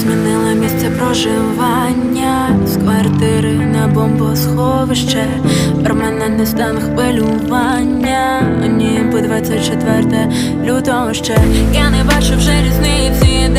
змінила місце проживання з квартири на бомбосховище. Перманентний стан хвилювання, ніби 24 лютого ще. Я не бачу вже різниці